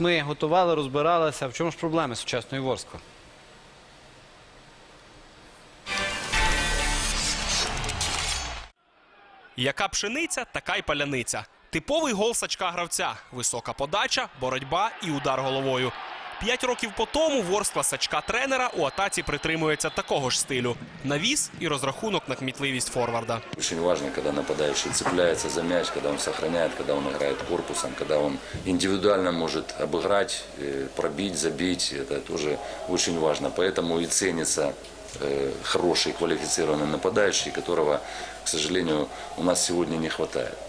ми готували, розбиралися. В чому ж проблеми сучасної Ворскли? Яка пшениця, така й паляниця. Типовий гол сачка гравця, висока подача, боротьба і удар головою. П'ять років по тому Ворскла сачка тренера у атаці притримується такого ж стилю: навіс і розрахунок на кмітливість форварда. Очень важно, когда нападающий цепляется за мяч, когда он сохраняет, когда он играет корпусом, когда он индивидуально может обыграть, э, пробить, забить. Это тоже очень важно. Поэтому и ценится э, хороший квалифицированный нападающий, которого, к сожалению, у нас сегодня не хватает.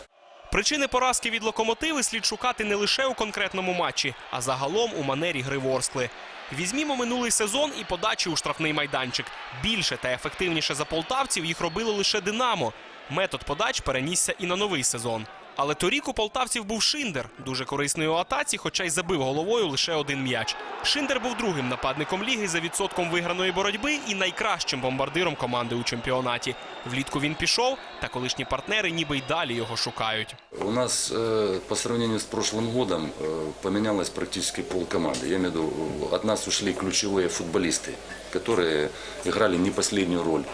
Причини поразки від локомотиви слід шукати не лише у конкретному матчі, а загалом у манері гри Ворскли. Візьмімо минулий сезон і подачі у штрафний майданчик. Більше та ефективніше за полтавців їх робило лише Динамо. Метод подач перенісся і на новий сезон. Але торік у полтавців був Шиндер, дуже корисний у атаці, хоча й забив головою лише один м'яч. Шиндер був другим нападником ліги за відсотком виграної боротьби і найкращим бомбардиром команди у чемпіонаті. Влітку він пішов, та колишні партнери ніби й далі його шукають. У нас э, по сравнению с прошлым годом э, поменялось практически пол команды. Я имею в виду, э, от нас ушли ключевые футболисты, которые играли не последнюю роль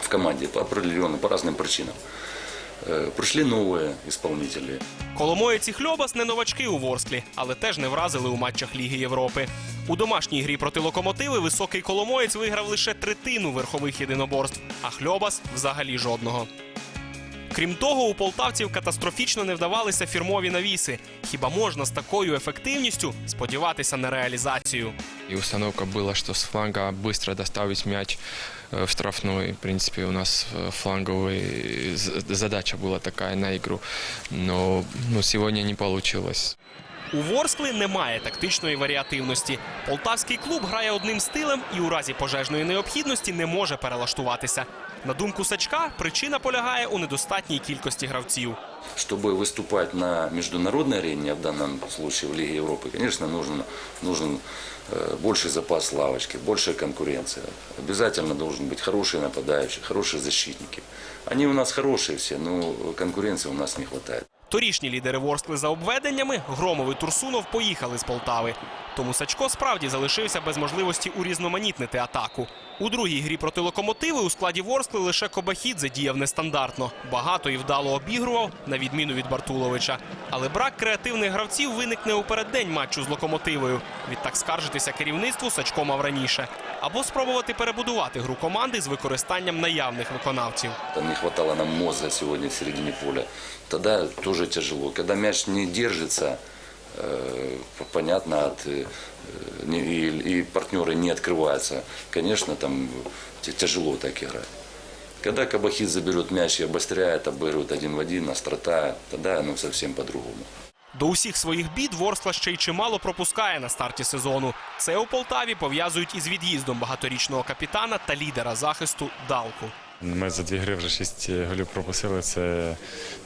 в команде по определенным, по разным причинам. Э, нові ісполнителі. Коломоєць і Хльобас не новачки у Ворсклі, але теж не вразили у матчах Ліги Європи. У домашній грі проти локомотиви високий Коломоєць виграв лише третину верхових єдиноборств, а Хльобас взагалі жодного. Крім того, у полтавців катастрофічно не вдавалися фірмові навіси. Хіба можна з такою ефективністю сподіватися на реалізацію? И установка была, что с фланга быстро доставить мяч э, в штрафной. В принципе, у нас э, фланговый з- задача была такая на игру. Но ну, сегодня не получилось. У Ворскли немає тактичної варіативності. Полтавський клуб грає одним стилем і у разі пожежної необхідності не може перелаштуватися. На думку Сачка, причина полягає у недостатній кількості гравців. Чтобы выступать на международной арене, а в данном случае в Лиге Европы, конечно, нужен, нужен э, больший запас лавочки, большая конкуренция. Обязательно должен быть хороший нападающий, хорошие защитники. Они у нас хорошие все, но конкуренции у нас не хватает. Торішні лідери Ворскли за обведеннями Громов і Турсунов поїхали з Полтави. Тому Сачко справді залишився без можливості урізноманітнити атаку. У другій грі проти локомотиви у складі Ворскли лише Кобахідзе діяв нестандартно. Багато і вдало обігрував, на відміну від Бартуловича. Але брак креативних гравців виникне у переддень матчу з локомотивою. Відтак скаржитися керівництву Сачко мав раніше. Або спробувати перебудувати гру команди з використанням наявних виконавців. Там не хватало нам мозга сегодня в середине поля. Тогда тоже тяжело. Когда мяч не держится, э, понятно, от, э, не- и, и партнеры не открываются, конечно, там т- тяжело так играть. Когда Кабахид заберет мяч и обостряет, обыгрывает один в один, острота, тогда ну, совсем по-другому. До усіх своїх бід Ворскла ще й чимало пропускає на старті сезону. Це у Полтаві пов'язують із від'їздом багаторічного капітана та лідера захисту Далку. Ми за дві гри вже шість голів пропустили. Це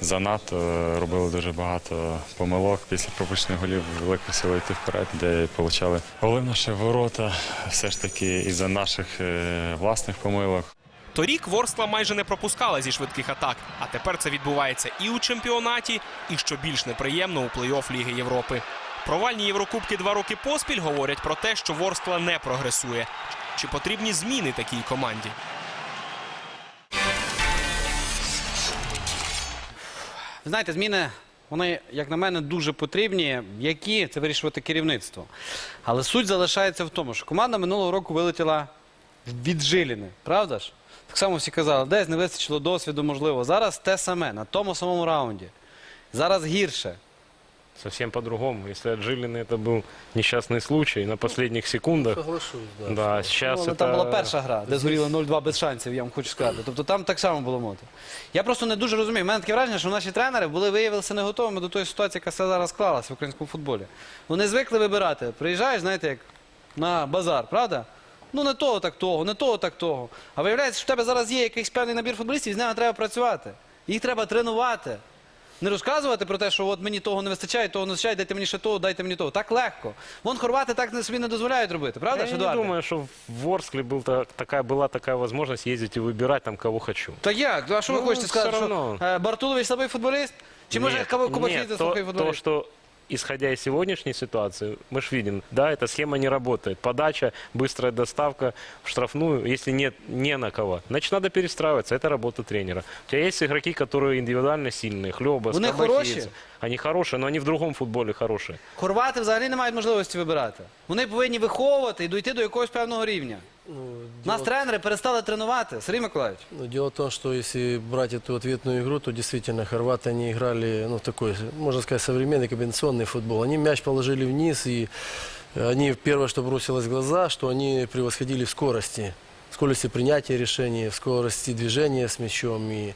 занадто. Робили дуже багато помилок. Після пропущених голів велику силу йти вперед, де отримали голи наші ворота. Все ж таки із-за наших е, власних помилок. Торік Ворскла майже не пропускала зі швидких атак, а тепер це відбувається і у чемпіонаті, і що більш неприємно у плей-офф Ліги Європи. Провальні Єврокубки два роки поспіль говорять про те, що Ворскла не прогресує. Чи потрібні зміни такій команді? Ви знаєте, зміни, вони, як на мене, дуже потрібні. Які це вирішувати керівництво. Але суть залишається в тому, що команда минулого року вилетіла від Жиліни, правда ж? Так само всі казали, десь не вистачило досвіду, можливо. Зараз те саме, на тому самому раунді. Зараз гірше Совсем по-другому. Если от Жилина это был несчастный случай на последних секундах. Соглашусь, да. Да, сейчас Ну, але это... там була перша гра, де згоріло 0-2 без шансів, я вам хочу сказати. Тобто там так само було мото. Я просто не дуже розумію. У мене таке враження, що наші тренери були виявилися не готовими до тої ситуації, яка все зараз склалася в українському футболі. Вони звикли вибирати. Приїжджаєш, знаєте, як на базар, правда? Ну не того, так того, не того, так того. А виявляється, що в тебе зараз є якийсь певний набір футболістів, і з ними треба працювати. Їх треба тренувати. Не розказувати про те, що от мені того не вистачає, того не вистачає, дайте мені ще того, дайте мені того. Так легко. Вон хорвати так собі не дозволяють робити, правда, Я ж, не Едуарде? думаю, что в Ворскле был та- такая, была такая возможность ездить и выбирать там, кого хочу. Та як? А що ви Ну, хочете все сказати? Що равно. е, Бартулович слабий футболіст? Чи може Нет, Кабахідзе нет, слабий то, то, футболіст? что исходя из сегодняшней ситуации, мы же видим, да, эта схема не работает. Подача, быстрая доставка в штрафную, если нет не на кого, значит, надо перестраиваться. Это работа тренера. У тебя есть игроки, которые индивидуально сильные, Хлеба, Вони хороші? Они хорошие, но они в другом футболе хорошие. Хорвати взагалі не мають можливості вибирати. Вони повинні виховувати і дійти до якогось певного рівня. Ну, Нас дело- тренери перестали тренувати. Сергій Миколаївич. Ну, дело в том, что если брать эту ответную игру, то действительно хорваты, они играли, ну, такой, можно сказать, современный комбинационный футбол. Они мяч положили вниз, и они, первое, что бросилось в глаза, что они превосходили в скорости. В скорости принятия решений, в скорости движения с мячом. И,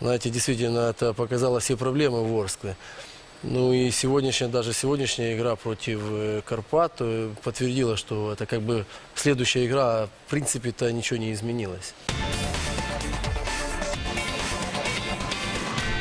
знаете, действительно, это показало все проблемы в Орскле. Ну и сегодняшняя, даже сегодняшняя игра против э, Карпат э, подтвердила, что это как бы следующая игра, в принципе-то ничего не изменилось.